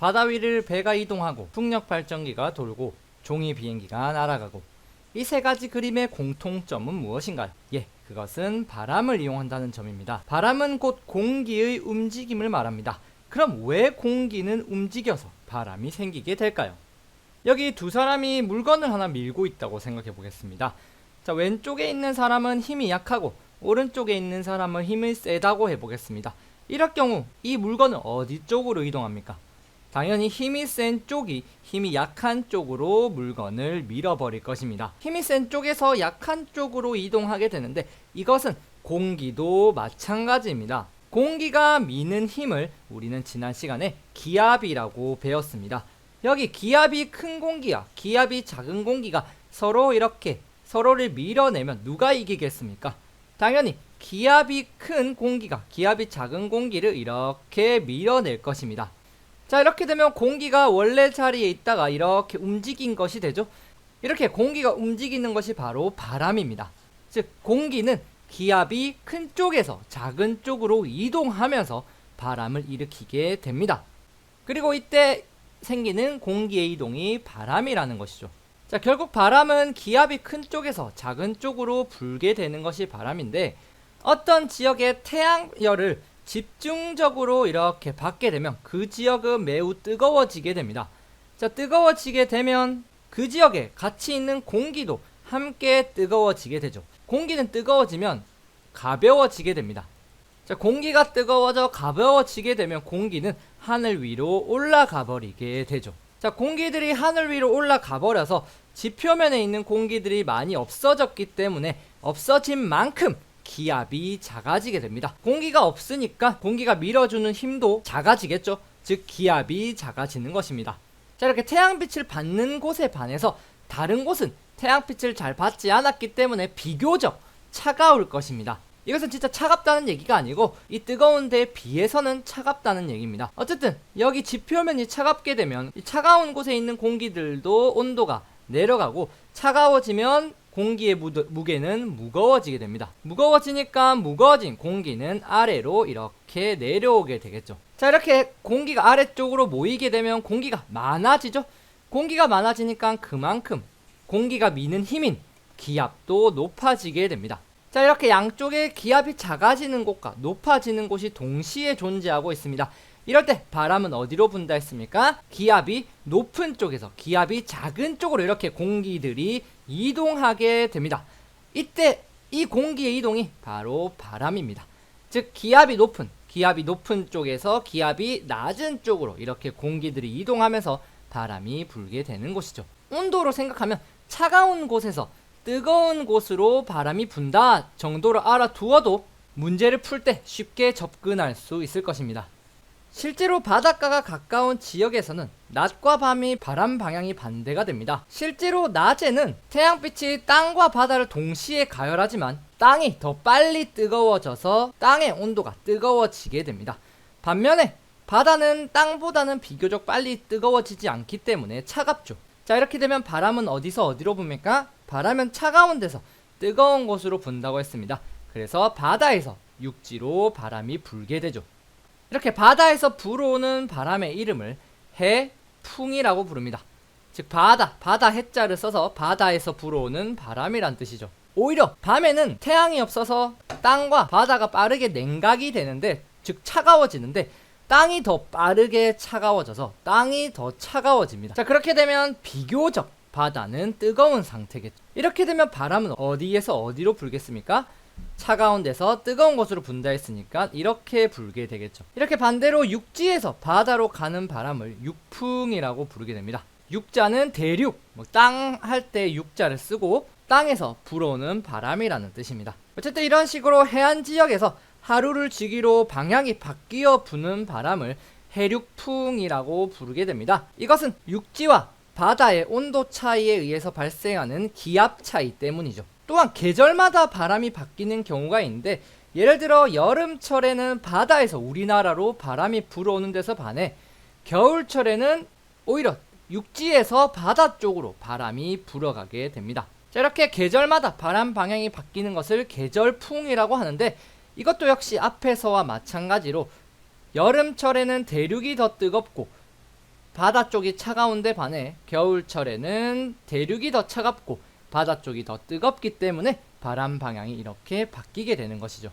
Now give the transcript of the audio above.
바다 위를 배가 이동하고 풍력 발전기가 돌고 종이 비행기가 날아가고 이 세 가지 그림의 공통점은 무엇인가요? 예, 그것은 바람을 이용한다는 점입니다. 바람은 곧 공기의 움직임을 말합니다. 그럼 왜 공기는 움직여서 바람이 생기게 될까요? 여기 두 사람이 물건을 하나 밀고 있다고 생각해 보겠습니다. 자, 왼쪽에 있는 사람은 힘이 약하고 오른쪽에 있는 사람은 힘이 세다고 해 보겠습니다. 이럴 경우 이 물건은 어디 쪽으로 이동합니까? 당연히 힘이 센 쪽이 힘이 약한 쪽으로 물건을 밀어버릴 것입니다. 힘이 센 쪽에서 약한 쪽으로 이동하게 되는데 이것은 공기도 마찬가지입니다. 공기가 미는 힘을 우리는 지난 시간에 기압이라고 배웠습니다. 여기 기압이 큰 공기와 기압이 작은 공기가 서로 이렇게 서로를 밀어내면 누가 이기겠습니까? 당연히 기압이 큰 공기가 기압이 작은 공기를 이렇게 밀어낼 것입니다. 자 이렇게 되면 공기가 원래 자리에 있다가 이렇게 움직인 것이 되죠. 이렇게 공기가 움직이는 것이 바로 바람입니다. 즉 공기는 기압이 큰 쪽에서 작은 쪽으로 이동하면서 바람을 일으키게 됩니다. 그리고 이때 생기는 공기의 이동이 바람이라는 것이죠. 자, 결국 바람은 기압이 큰 쪽에서 작은 쪽으로 불게 되는 것이 바람인데 어떤 지역의 태양열을 집중적으로 이렇게 받게 되면 그 지역은 매우 뜨거워지게 됩니다. 자, 뜨거워지게 되면 그 지역에 같이 있는 공기도 함께 뜨거워지게 되죠. 공기는 뜨거워지면 가벼워지게 됩니다. 자, 공기가 뜨거워져 가벼워지게 되면 공기는 하늘 위로 올라가 버리게 되죠. 자, 공기들이 하늘 위로 올라가 버려서 지표면에 있는 공기들이 많이 없어졌기 때문에 없어진 만큼 기압이 작아지게 됩니다. 공기가 없으니까 공기가 밀어주는 힘도 작아지겠죠. 즉 기압이 작아지는 것입니다. 자, 이렇게 태양빛을 받는 곳에 반해서 다른 곳은 태양빛을 잘 받지 않았기 때문에 비교적 차가울 것입니다. 이것은 진짜 차갑다는 얘기가 아니고 이 뜨거운 데에 비해서는 차갑다는 얘기입니다. 어쨌든 여기 지표면이 차갑게 되면 이 차가운 곳에 있는 공기들도 온도가 내려가고 차가워지면 공기의 무게는 무거워지게 됩니다. 무거워지니까 무거워진 공기는 아래로 이렇게 내려오게 되겠죠. 자 이렇게 공기가 아래쪽으로 모이게 되면 공기가 많아지죠. 공기가 많아지니까 그만큼 공기가 미는 힘인 기압도 높아지게 됩니다. 자 이렇게 양쪽의 기압이 작아지는 곳과 높아지는 곳이 동시에 존재하고 있습니다. 이럴 때 바람은 어디로 분다 했습니까? 기압이 높은 쪽에서 기압이 작은 쪽으로 이렇게 공기들이 이동하게 됩니다. 이때 이 공기의 이동이 바로 바람입니다. 즉 기압이 높은 기압이 높은 쪽에서 기압이 낮은 쪽으로 이렇게 공기들이 이동하면서 바람이 불게 되는 곳이죠. 온도로 생각하면 차가운 곳에서 뜨거운 곳으로 바람이 분다 정도를 알아두어도 문제를 풀 때 쉽게 접근할 수 있을 것입니다. 실제로 바닷가가 가까운 지역에서는 낮과 밤이 바람 방향이 반대가 됩니다. 실제로 낮에는 태양빛이 땅과 바다를 동시에 가열하지만 땅이 더 빨리 뜨거워져서 땅의 온도가 뜨거워지게 됩니다. 반면에 바다는 땅보다는 비교적 빨리 뜨거워지지 않기 때문에 차갑죠. 자, 이렇게 되면 바람은 어디서 어디로 붑니까? 바람은 차가운 데서 뜨거운 곳으로 분다고 했습니다. 그래서 바다에서 육지로 바람이 불게 되죠. 이렇게 바다에서 불어오는 바람의 이름을 해풍이라고 부릅니다. 즉 바다, 바다 해자를 써서 바다에서 불어오는 바람이란 뜻이죠. 오히려 밤에는 태양이 없어서 땅과 바다가 빠르게 냉각이 되는데 즉 차가워지는데 땅이 더 빠르게 차가워져서 땅이 더 차가워집니다. 자 그렇게 되면 비교적 바다는 뜨거운 상태겠죠. 이렇게 되면 바람은 어디에서 어디로 불겠습니까? 차가운 데서 뜨거운 곳으로 분다 했으니까 이렇게 불게 되겠죠. 이렇게 반대로 육지에서 바다로 가는 바람을 육풍이라고 부르게 됩니다. 육자는 대륙, 뭐 땅할 때 육자를 쓰고 땅에서 불어오는 바람이라는 뜻입니다. 어쨌든 이런 식으로 해안 지역에서 하루를 주기로 방향이 바뀌어 부는 바람을 해륙풍이라고 부르게 됩니다. 이것은 육지와 바다의 온도 차이에 의해서 발생하는 기압 차이 때문이죠. 또한 계절마다 바람이 바뀌는 경우가 있는데 예를 들어 여름철에는 바다에서 우리나라로 바람이 불어오는 데서 반해 겨울철에는 오히려 육지에서 바다 쪽으로 바람이 불어가게 됩니다. 자, 이렇게 계절마다 바람 방향이 바뀌는 것을 계절풍이라고 하는데 이것도 역시 앞에서와 마찬가지로 여름철에는 대륙이 더 뜨겁고 바다 쪽이 차가운데 반해 겨울철에는 대륙이 더 차갑고 바다 쪽이 더 뜨겁기 때문에 바람 방향이 이렇게 바뀌게 되는 것이죠.